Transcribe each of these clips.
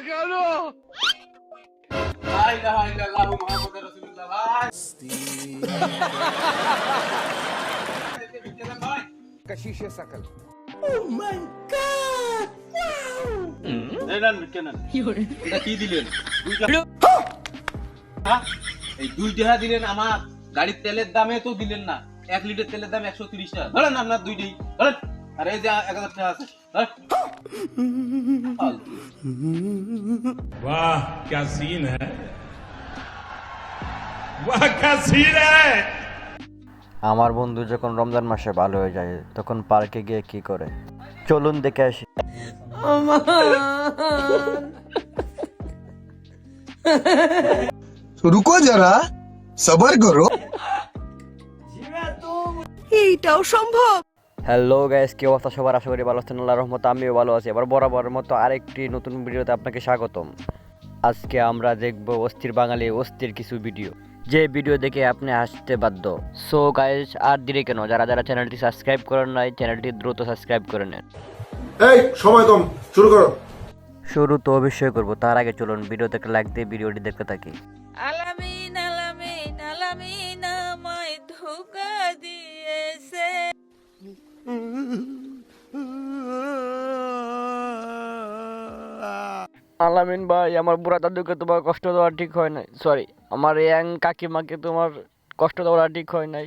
কেন কশিশ দিলেন এই দুই টাকা দিলেন আমার গাড়ির তেলের দামে তো দিলেন না এক লিটার তেলের দাম একশো তিরিশ টাকা ধরেন আপনার দুই ধরেন আর এই যে এক হাজার টাকা আছে वाह क्या सीन है वाह क्या सीन है আমার বন্ধু যখন রমজান মাসে ভালো হয়ে যায় তখন পার্কে গিয়ে কি করে চলুন দেখে আসি रुको जरा सबर करो এইটাও সম্ভব হ্যালো গাইস কি অবস্থা সবার? আশা করি ভালো আছেন আল্লাহ রহমত আমিও ভালো আছি। এবার বরাবরের মতো আরেকটি নতুন ভিডিওতে আপনাকে স্বাগতম। আজকে আমরা দেখব অস্থির বাঙালি অস্থির কিছু ভিডিও। যে ভিডিও দেখে আপনি হাসতে বাধ্য। সো গাইস আর দেরি কেন? যারা যারা চ্যানেলটি সাবস্ক্রাইব করেন নাই চ্যানেলটি দ্রুত সাবস্ক্রাইব করে নেন। এই সময় কম শুরু করো। শুরু তো অবশ্যই করব তার আগে চলুন ভিডিওতে থেকে লাইক দিয়ে ভিডিওটি দেখতে থাকি। আলামিন ভাই, আমার বুড়া দাদুকে তোমার কষ্ট দেওয়া ঠিক হয় নাই। সরি আমার ইয়াং কাকিমাকে তোমার কষ্ট দেওয়া ঠিক হয় নাই।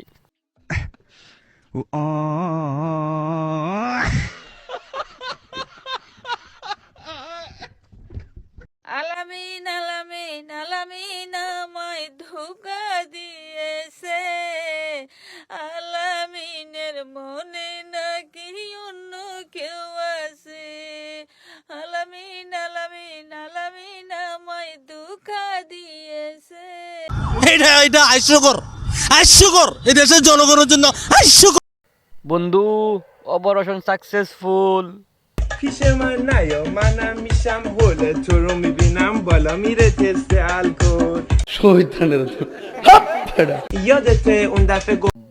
আলামিন আলামিন আলামিন, আমায় ধোকা দিয়েছে কেউ আছে আলামিন আলামিন আলামিন আমায় দুঃখা দিয়েছে এটা এটা হাস্যকর হাস্যকর এই দেশের জনগণের জন্য হাস্যকর বন্ধু অপারেশন সাকসেসফুল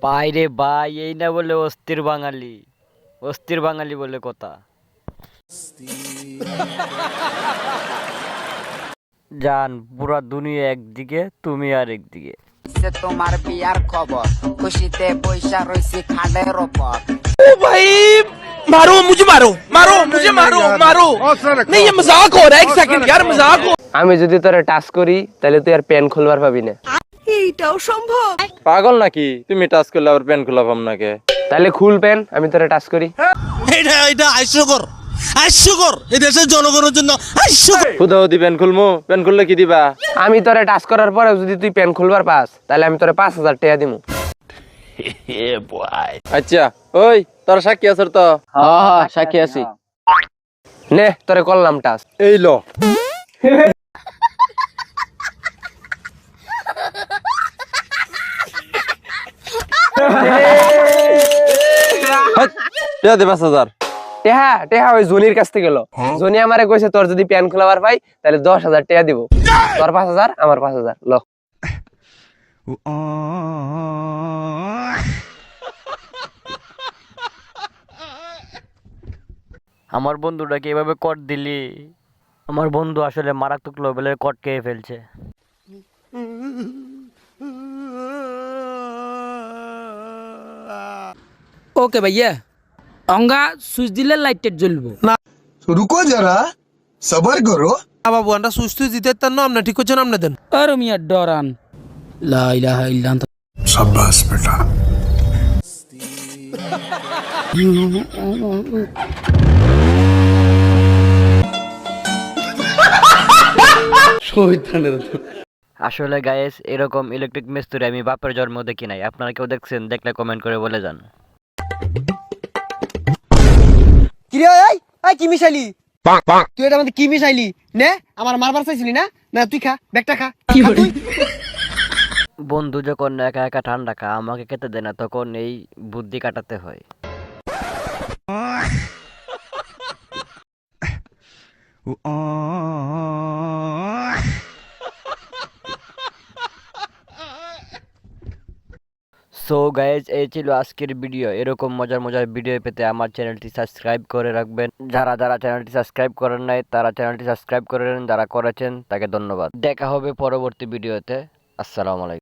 বাইরে ভাই এই না বলে অস্থির বাঙালি অস্থির বাঙালি বলে কথা জান পুরা দুনিয়া একদিকে তুমি আর একদিকে সে তোমার বিয়ার খবর খুশিতে পয়সা রয়েছে খাটের ওপর भाई मारो मुझे मारो मारो मुझे मारो मारो नहीं ये मजाक हो रहा है एक सेकंड यार मजाक हो আমি যদি তোরে টাচ করি তাহলে তুই আর প্যান খুলবার পাবি না এইটাও সম্ভব পাগল নাকি তুমি টাচ করলে আবার প্যান খোলা পাম নাকে তাহলে খুল প্যান আমি তোরে টাচ করি। এটা এটা হাস্যকর হাস্যকর। এই দেশের জনগণের জন্য হাস্যকর। খুদাও প্যান খুলমু প্যান খুললে কি দিবা? আমি তোরে টাচ করার পরে যদি তুই প্যান খুলবার পাস তাহলে আমি তোরে পাঁচ হাজার টাকা দিমু। আচ্ছা ওই তোর সাক্ষী আছে তো? হ্যাঁ সাক্ষী আছি। নে তোরে করলাম টাচ। এই ল। দে পাঁচ হাজার। টেহা টেহা ওই জনির কাছ থেকে গেল জনি আমারে কইছে তোর যদি প্যান খোলাবার পাই তাহলে দশ হাজার টাকা দিব। তোর পাঁচ হাজার আমার পাঁচ হাজার ল। আমার বন্ধুটাকে এভাবে কট দিলি আমার বন্ধু আসলে মারাত্মক লেভেলের কট খেয়ে ফেলছে। ওকে ভাইয়া। অঙ্গা সুইচ দিলে লাইটটা জ্বলবো। না। রুকো যারা সবার করো। বাবু আমরা সুইচ টুইচ দিতে তার না আপনি ঠিক করছেন আপনি দেন আর আমি আর ডরান। লা ইলাহা ইল্লা আনতা সাব্বাস বেটা। আসলে গায়েস এরকম ইলেকট্রিক মিস্ত্রি আমি বাপের জন্ম দেখি নাই। আপনারা কেউ দেখছেন দেখলে কমেন্ট করে বলে যান। কিরে এই এই কি মিশাইলি? তুই এটা মধ্যে কি মিশাইলি? নে আমার মারবার চাইছিলি না? না তুই খা ব্যাগটা খা। বন্ধু যখন একা একা ঠান্ডা খা আমাকে খেতে দেয় না তখন এই বুদ্ধি কাটাতে হয়। সো গাইজ এই ছিল আজকের ভিডিও এরকম মজার মজার ভিডিও পেতে আমার চ্যানেলটি সাবস্ক্রাইব করে রাখবেন। যারা যারা চ্যানেলটি সাবস্ক্রাইব করেন নাই, তারা চ্যানেলটি সাবস্ক্রাইব করে নেন। যারা করেছেন, তাকে ধন্যবাদ। দেখা হবে পরবর্তী ভিডিওতে আসসালামু আলাইকুম।